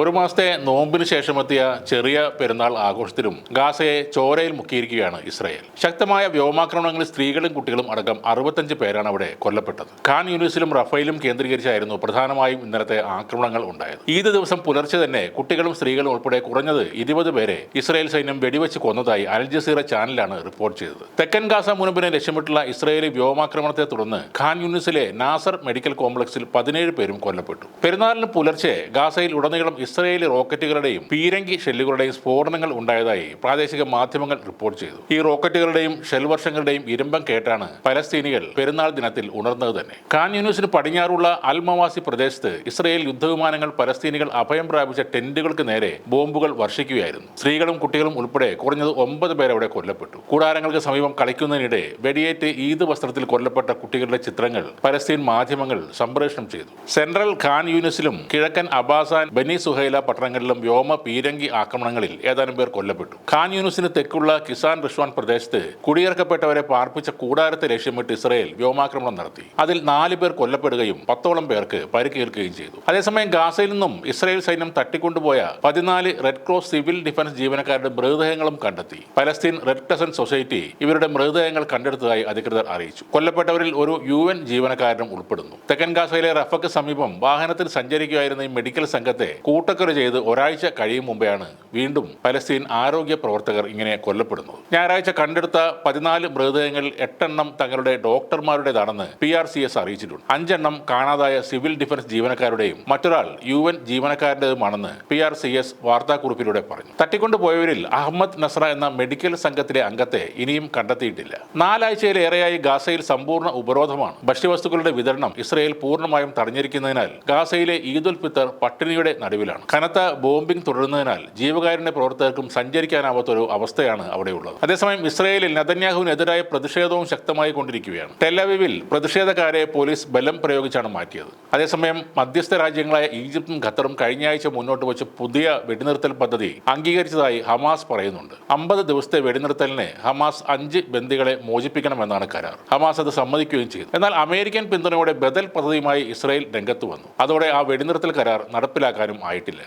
ഒരു മാസത്തെ നോമ്പിന് ശേഷമെത്തിയ ചെറിയ പെരുന്നാൾ ആഘോഷത്തിലും ഗാസയെ ചോരയിൽ മുക്കിയിരിക്കുകയാണ് ഇസ്രായേൽ. ശക്തമായ വ്യോമാക്രമണങ്ങളിൽ സ്ത്രീകളും കുട്ടികളും അടക്കം അറുപത്തഞ്ച് പേരാണ് അവിടെ കൊല്ലപ്പെട്ടത്. ഖാൻ യൂണിവേഴ്സിലും റഫേലും കേന്ദ്രീകരിച്ചായിരുന്നു പ്രധാനമായും ഇന്നലത്തെ ആക്രമണങ്ങൾ ഉണ്ടായത്. ഈദ് ദിവസം പുലർച്ചെ തന്നെ കുട്ടികളും സ്ത്രീകളും ഉൾപ്പെടെ കുറഞ്ഞത് ഇരുപത് പേരെ ഇസ്രായേൽ സൈന്യം വെടിവെച്ച് കൊന്നതായി അൽ ജസീറ ചാനലാണ് റിപ്പോർട്ട് ചെയ്തത്. തെക്കൻ ഗാസ മുനമ്പിനെ ലക്ഷ്യമിട്ടുള്ള ഇസ്രായേലി വ്യോമാക്രമണത്തെ തുടർന്ന് ഖാൻ യൂണിസിലെ നാസർ മെഡിക്കൽ കോംപ്ലക്സിൽ പതിനേഴ് പേരും കൊല്ലപ്പെട്ടു. പെരുന്നാളിന് പുലർച്ചെ ഗാസയിൽ ഉടനീളം ഇസ്രായേലി റോക്കറ്റുകളുടെയും പീരങ്കി ഷെല്ലുകളുടെയും സ്ഫോടനങ്ങൾ ഉണ്ടായതായി പ്രാദേശിക മാധ്യമങ്ങൾ റിപ്പോർട്ട് ചെയ്തു. ഈ റോക്കറ്റുകളുടെയും ഷെൽ വർഷങ്ങളുടെയും ഇരമ്പം കേട്ടാണ് പലസ്തീനികൾ പെരുന്നാൾ ദിനത്തിൽ ഉണർന്നത് തന്നെ. ഖാൻ യൂണിവേഴ്സിന് പടിഞ്ഞാറുള്ള അൽമവാസി പ്രദേശത്ത് ഇസ്രയേൽ യുദ്ധവിമാനങ്ങൾ പലസ്തീനികൾ അഭയം പ്രാപിച്ച ടെന്റുകൾക്ക് നേരെ ബോംബുകൾ വർഷിക്കുകയായിരുന്നു. സ്ത്രീകളും കുട്ടികളും ഉൾപ്പെടെ കുറഞ്ഞത് ഒമ്പത് പേർ അവിടെ കൊല്ലപ്പെട്ടു. കൂടാരങ്ങൾക്ക് സമീപം കളിക്കുന്നതിനിടെ വെടിയേറ്റ് ഈദ് വസ്ത്രത്തിൽ കൊല്ലപ്പെട്ട കുട്ടികളുടെ ചിത്രങ്ങൾ പലസ്തീൻ മാധ്യമങ്ങൾ സംപ്രേഷണം ചെയ്തു. സെൻട്രൽ ഖാൻ യൂണിസിലും കിഴക്കൻ അബാസാൻ ബനി സുഹൈല പട്ടണങ്ങളിലും വ്യോമ പീരങ്കി ആക്രമണങ്ങളിൽ ഏതാനും പേർ കൊല്ലപ്പെട്ടു. ഖാൻ യൂനുസിന് തെക്കുള്ള കിസാൻ റിഷ്വാൻ പ്രദേശത്ത് കുടിയിറക്കപ്പെട്ടവരെ പാർപ്പിച്ച കൂടാരത്തെ ലക്ഷ്യമിട്ട് ഇസ്രയേൽ വ്യോമാക്രമണം നടത്തി. അതിൽ നാല് പേർ കൊല്ലപ്പെടുകയും പത്തോളം പേർക്ക് പരിക്കേൽക്കുകയും ചെയ്തു. അതേസമയം ഗാസയിൽ നിന്നും ഇസ്രയേൽ സൈന്യം തട്ടിക്കൊണ്ടുപോയ പതിനാല് റെഡ് ക്രോസ് സിവിൽ ഡിഫൻസ് ജീവനക്കാരുടെ മൃതദേഹങ്ങളും കണ്ടെത്തി. പലസ്തീൻ റെഡ് ക്രസൻ സൊസൈറ്റി ഇവരുടെ മൃതദേഹങ്ങൾ കണ്ടെടുത്തതായി അധികൃതർ അറിയിച്ചു. കൊല്ലപ്പെട്ടവരിൽ ഒരു യു എൻ ജീവനക്കാരനും ഉൾപ്പെടുന്നു. തെക്കൻ ഗാസയിലെ റഫക്ക് സമീപം വാഹനത്തിൽ സഞ്ചരിക്കുകയായിരുന്ന ഈ മെഡിക്കൽ സംഘത്തെ കൂട്ടക്കൊല ചെയ്ത് ഒരാഴ്ച കഴിയും മുമ്പെയാണ് വീണ്ടും പലസ്തീൻ ആരോഗ്യ പ്രവർത്തകർ ഇങ്ങനെ കൊല്ലപ്പെടുന്നത്. ഞായറാഴ്ച കണ്ടെടുത്ത പതിനാല് മൃതദേഹങ്ങളിൽ എട്ടെണ്ണം തങ്ങളുടെ ഡോക്ടർമാരുടേതാണെന്ന് പി ആർ സി എസ് അറിയിച്ചിട്ടുണ്ട്. അഞ്ചെണ്ണം കാണാതായ സിവിൽ ഡിഫൻസ് ജീവനക്കാരുടെയും മറ്റൊരാൾ യു എൻ ജീവനക്കാരുടേതുമാണെന്ന് പി ആർ സി എസ് വാർത്താക്കുറിപ്പിലൂടെ പറഞ്ഞു. തട്ടിക്കൊണ്ടുപോയവരിൽ അഹമ്മദ് നസ്ര എന്ന മെഡിക്കൽ സംഘത്തിലെ അംഗത്തെ ഇനിയും കണ്ടെത്തിയിട്ടില്ല. നാലാഴ്ചയിലേറെയായി ഗാസയിൽ സമ്പൂർണ ഉപരോധമാണ്. ഭക്ഷ്യവസ്തുക്കളുടെ വിതരണം ഇസ്രയേൽ പൂർണമായും തടഞ്ഞിരിക്കുന്നതിനാൽ ഗാസയിലെ ഈദുൽ ഫിത്തർ പട്ടിണിയുടെ നടുവിലാണ്. കനത്ത ബോംബിംഗ് തുടരുന്നതിനാൽ ജീവകാരുണ്യ പ്രവർത്തകർക്കും സഞ്ചരിക്കാനാവാത്തൊരു അവസ്ഥയാണ് അവിടെയുള്ളത്. അതേസമയം ഇസ്രയേലിൽ നതന്യാഹുവിനെതിരായ പ്രതിഷേധവും ശക്തമായി കൊണ്ടിരിക്കുകയാണ്. ടെലവിവിൽ പ്രതിഷേധക്കാരെ പോലീസ് ബലം പ്രയോഗിച്ചാണ് മാറ്റിയത്. അതേസമയം മധ്യസ്ഥ രാജ്യങ്ങളായ ഈജിപ്തും ഖത്തറും കഴിഞ്ഞ ആഴ്ച മുന്നോട്ട് വെച്ച പുതിയ വെടിനിർത്തൽ പദ്ധതി അംഗീകരിച്ചതായി ഹമാസ് പറയുന്നുണ്ട്. അമ്പത് ദിവസത്തെ വെടിനിർത്തലിനെ ഹമാസ് അഞ്ച് ബന്ദികളെ മോചിപ്പിക്കണമെന്നാണ് കരാർ. ഹമാസ് അത് സമ്മതിക്കുകയും ചെയ്തു. എന്നാൽ അമേരിക്കൻ പിന്തുണയോടെ ബദൽ പദ്ധതിയുമായി ഇസ്രായേൽ രംഗത്ത് വന്നു. അതോടെ ആ വെടിനിർത്തൽ കരാർ നടപ്പിലാക്കാനും ആയിട്ടില്ല